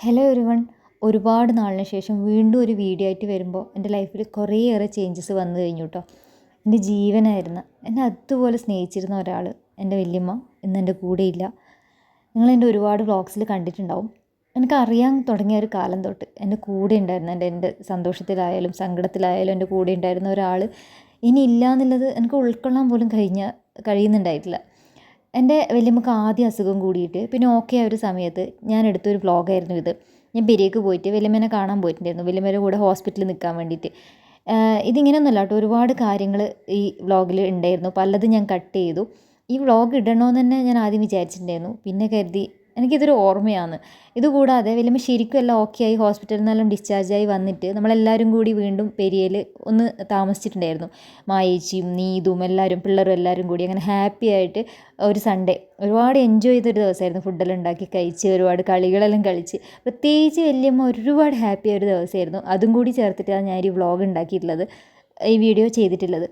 Hello everyone ഒരുപാട് നാളിന് ശേഷം വീണ്ടും ഒരു വീഡിയോ ആയിട്ട് വരുമ്പോൾ എന്റെ ലൈഫിൽ കുറേയേറെ ചേഞ്ചസ് വന്നു കഴിഞ്ഞു കേട്ടോ എന്റെ ജീവനായിരുന്നു. എന്നെ അതുപോലെ സ്നേഹിച്ചിരുന്ന ഒരാൾ എന്റെ വല്യമ്മ ഇന്ന് എന്റെ കൂടെയില്ല നിങ്ങളെന്റെ ഒരുപാട് വ്ളോഗ്സിൽ കണ്ടിട്ടുണ്ടാവും. എനിക്ക് അറിയാൻ തുടങ്ങിയ ഒരു കാലം തൊട്ട് എന്റെ കൂടെ ഉണ്ടായിരുന്ന എന്റെ എന്റെ സന്തോഷത്തിലായാലും സങ്കടത്തിലായാലും എന്റെ കൂടെ ഉണ്ടായിരുന്ന ഒരാൾ ഇനി ഇല്ല എന്നുള്ളത് എനിക്ക് ഉൾക്കൊള്ളാൻ പോലും കഴിഞ്ഞ കഴിയുന്നുണ്ടായിട്ടില്ല. എന്റെ വല്യമ്മക്ക് ആദ്യം അസുഖം കൂടിയിട്ട് പിന്നെ ഓക്കെ ആയ ഒരു സമയത്ത് ഞാൻ എടുത്തൊരു വ്ളോഗായിരുന്നു ഇത്. ഞാൻ പെരിയക്ക് പോയിട്ട് വല്യമ്മേനെ കാണാൻ പോയിട്ടുണ്ടായിരുന്നു. വല്യമ്മേന്റെ കൂടെ ഹോസ്പിറ്റലിൽ നിൽക്കാൻ വേണ്ടിയിട്ട്. ഇതിങ്ങനെയൊന്നുമല്ല കേട്ടോ. ഒരുപാട് കാര്യങ്ങൾ ഈ വ്ളോഗിൽ ഉണ്ടായിരുന്നു. പലതും ഞാൻ കട്ട് ചെയ്തു. ഈ വ്ളോഗ് ഇടണമെന്ന് തന്നെ ഞാൻ ആദ്യം വിചാരിച്ചിട്ടുണ്ടായിരുന്നു. പിന്നെ കരുതി എനിക്കിതൊരു ഓർമ്മയാണ്. ഇതുകൂടാതെ വല്യമ്മ ശരിക്കും എല്ലാം ഓക്കെ ആയി ഹോസ്പിറ്റലിൽ നിന്നെല്ലാം ഡിസ്ചാർജായി വന്നിട്ട് നമ്മളെല്ലാവരും കൂടി വീണ്ടും പെരിയയിൽ ഒന്ന് താമസിച്ചിട്ടുണ്ടായിരുന്നു. മായേച്ചിയും നീതും എല്ലാവരും പിള്ളേരും എല്ലാവരും കൂടി അങ്ങനെ ഹാപ്പി ആയിട്ട് ഒരു സൺഡേ. ഒരുപാട് എൻജോയ് ചെയ്തൊരു ദിവസമായിരുന്നു ഫുഡെല്ലാം ഉണ്ടാക്കി കഴിച്ച് ഒരുപാട് കളികളെല്ലാം കളിച്ച്. പ്രത്യേകിച്ച് വല്യമ്മ ഒരുപാട് ഹാപ്പി ആയ ഒരു ദിവസമായിരുന്നു. അതും കൂടി ചേർത്തിട്ടാണ് ഞാൻ ഈ വ്ളോഗ് ഉണ്ടാക്കിയിട്ടുള്ളത് ഈ വീഡിയോ ചെയ്തിട്ടുള്ളത്.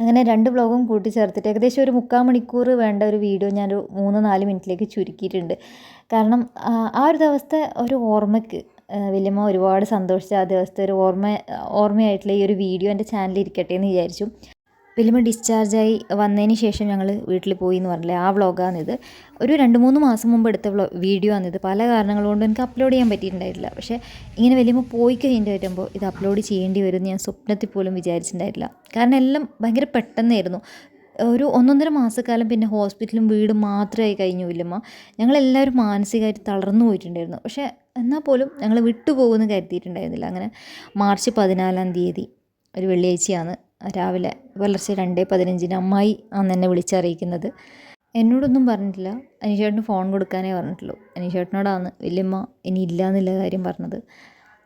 അങ്ങനെ രണ്ട് വ്ളോഗും കൂട്ടിച്ചേർത്തിട്ട് ഏകദേശം ഒരു മുക്കാൽ മണിക്കൂർ വേണ്ട ഒരു വീഡിയോ ഞാനൊരു മൂന്ന് നാല് മിനിറ്റിലേക്ക് ചുരുക്കിയിട്ടുണ്ട്. കാരണം ആ ഒരു ദിവസത്തെ ഒരു ഓർമ്മയ്ക്ക് വല്യമ്മ ഒരുപാട് സന്തോഷിച്ച ആ ദിവസത്തെ ഒരു ഓർമ്മ ഓർമ്മയായിട്ടുള്ള ഈ ഒരു വീഡിയോ എന്റെ ചാനലിൽ ഇരിക്കട്ടെ എന്ന് വിചാരിച്ചു. വല്യമ്മ ഡിസ്ചാർജായി വന്നതിന് ശേഷം ഞങ്ങൾ വീട്ടിൽ പോയി എന്ന് പറഞ്ഞില്ലേ? ആ വ്ളോഗാണിത് ഒരു രണ്ട് മൂന്ന് മാസം മുമ്പ് എടുത്ത വ്ളോ വീഡിയോ ആണിത് പല കാരണങ്ങൾ കൊണ്ട് എനിക്ക് അപ്ലോഡ് ചെയ്യാൻ പറ്റിയിട്ടുണ്ടായിട്ടില്ല. പക്ഷേ ഇങ്ങനെ വല്യമ്മ പോയി കഴിഞ്ഞിട്ട് വരുമ്പോൾ ഇത് അപ്ലോഡ് ചെയ്യേണ്ടി വരുമെന്ന് ഞാൻ സ്വപ്നത്തിൽ പോലും വിചാരിച്ചിട്ടുണ്ടായിട്ടില്ല. കാരണം എല്ലാം ഭയങ്കര പെട്ടെന്നായിരുന്നു. ഒരു ഒന്നൊന്നര മാസക്കാലം പിന്നെ ഹോസ്പിറ്റലും വീടും മാത്രമായി കഴിഞ്ഞു ഇല്ലമ്മ. ഞങ്ങളെല്ലാവരും മാനസികമായിട്ട് തളർന്നു പോയിട്ടുണ്ടായിരുന്നു. പക്ഷേ എന്നാൽ പോലും ഞങ്ങൾ വിട്ടുപോകുമെന്ന് കരുതിയിട്ടുണ്ടായിരുന്നില്ല. അങ്ങനെ മാർച്ച് പതിനാലാം തീയതി ഒരു വെള്ളിയാഴ്ചയാണ് രാവിലെ പുലർച്ചെ രണ്ട് പതിനഞ്ചിന് അമ്മായി അന്ന് എന്നെ വിളിച്ചറിയിക്കുന്നത് എന്നോടൊന്നും പറഞ്ഞിട്ടില്ല. അനീഷേട്ടന് ഫോൺ കൊടുക്കാനേ പറഞ്ഞിട്ടുള്ളൂ. അനീഷേട്ടനോടാണ് വലിയമ്മ ഇനി ഇല്ല എന്നുള്ള കാര്യം പറഞ്ഞത്.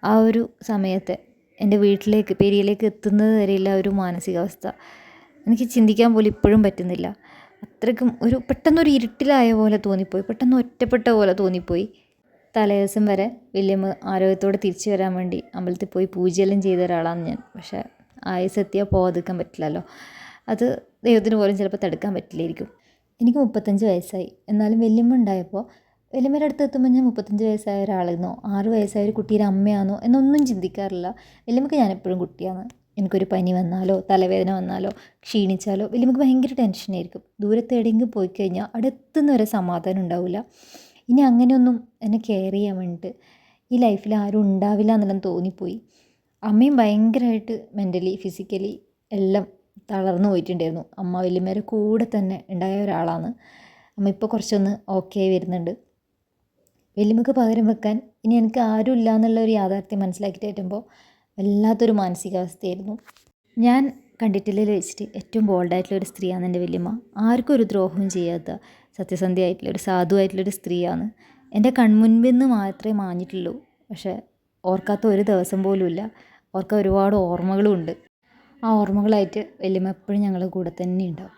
ആ ഒരു സമയത്തെ എന്റെ വീട്ടിലേക്ക് പെരിയയിലേക്ക് എത്തുന്നത് വരെയുള്ള ഒരു മാനസികാവസ്ഥ. എനിക്ക് ചിന്തിക്കാൻ പോലും ഇപ്പോഴും പറ്റുന്നില്ല. അത്രയ്ക്കും ഒരു പെട്ടെന്നൊരു ഇരുട്ടിലായ പോലെ തോന്നിപ്പോയി. പെട്ടെന്ന് ഒറ്റപ്പെട്ട പോലെ തോന്നിപ്പോയി. തലേദിവസം വരെ വലിയമ്മ ആരോഗ്യത്തോടെ തിരിച്ചു വരാൻ വേണ്ടി അമ്പലത്തിൽ പോയി പൂജയെല്ലാം ചെയ്ത ഒരാളാണ് ഞാൻ. പക്ഷേ ആയുസെത്തിയാൽ പോകാതിരിക്കാൻ പറ്റില്ലല്ലോ. അത് ദൈവത്തിന് പോലും ചിലപ്പോൾ തടുക്കാൻ പറ്റില്ലായിരിക്കും. എനിക്ക് മുപ്പത്തഞ്ച് വയസ്സായി. എന്നാലും വല്യമ്മ ഉണ്ടായപ്പോൾ വല്യമ്മയുടെ അടുത്ത് എത്തുമ്പോൾ ഞാൻ മുപ്പത്തഞ്ച് വയസ്സായ ഒരാളെന്നോ ആറ് വയസ്സായ ഒരു കുട്ടിയുടെ അമ്മയാണോ എന്നൊന്നും ചിന്തിക്കാറില്ല. വല്യമ്മക്ക് ഞാൻ എപ്പോഴും കുട്ടിയാണ്. എനിക്കൊരു പനി വന്നാലോ തലവേദന വന്നാലോ ക്ഷീണിച്ചാലോ വല്യമ്മക്ക് ഭയങ്കര ടെൻഷനായിരിക്കും ദൂരത്ത് എവിടെയെങ്കിലും പോയി കഴിഞ്ഞാൽ അവിടെ എത്തുന്ന വരെ സമാധാനം ഉണ്ടാവില്ല. ഇനി അങ്ങനെയൊന്നും എന്നെ കെയർ ചെയ്യാൻ വേണ്ടിയിട്ട് ഈ ലൈഫിൽ ആരും ഉണ്ടാവില്ല എന്നെല്ലാം തോന്നിപ്പോയി. അമ്മയും ഭയങ്കരമായിട്ട് മെന്റലി ഫിസിക്കലി എല്ലാം തളർന്നു പോയിട്ടുണ്ടായിരുന്നു. അമ്മ വലിയമ്മേരെ കൂടെ തന്നെ ഉണ്ടായ ഒരാളാണ്. അമ്മ ഇപ്പോൾ കുറച്ചൊന്ന് ഓക്കെ വരുന്നുണ്ട്. വലിയമ്മക്ക് പകരം വെക്കാൻ ഇനി എനിക്ക് ആരും ഇല്ല എന്നുള്ള ഒരു യാഥാർത്ഥ്യം മനസ്സിലാക്കിയിട്ട് പറ്റുമ്പോൾ വല്ലാത്തൊരു മാനസികാവസ്ഥയായിരുന്നു. ഞാൻ കണ്ടിട്ടില്ലയിൽ വെച്ചിട്ട് ഏറ്റവും ബോൾഡായിട്ടുള്ള ഒരു സ്ത്രീയാണ് എന്റെ വലിയമ്മ. ആർക്കും ഒരു ദ്രോഹവും ചെയ്യാത്ത സത്യസന്ധയായിട്ടുള്ള ഒരു സാധുവായിട്ടുള്ളൊരു സ്ത്രീയാണ്. എന്റെ കൺമുൻപിൽ നിന്ന് മാത്രമേ മാഞ്ഞിട്ടുള്ളൂ. പക്ഷേ ഓർക്കാത്ത ഒരു ദിവസം പോലുമില്ല. ഓർക്കാൻ ഒരുപാട് ഓർമ്മകളും ഉണ്ട് ആ ഓർമ്മകളായിട്ട് വല്യമ്മ എപ്പോഴും ഞങ്ങളുടെ കൂടെ തന്നെ ഉണ്ടാവും.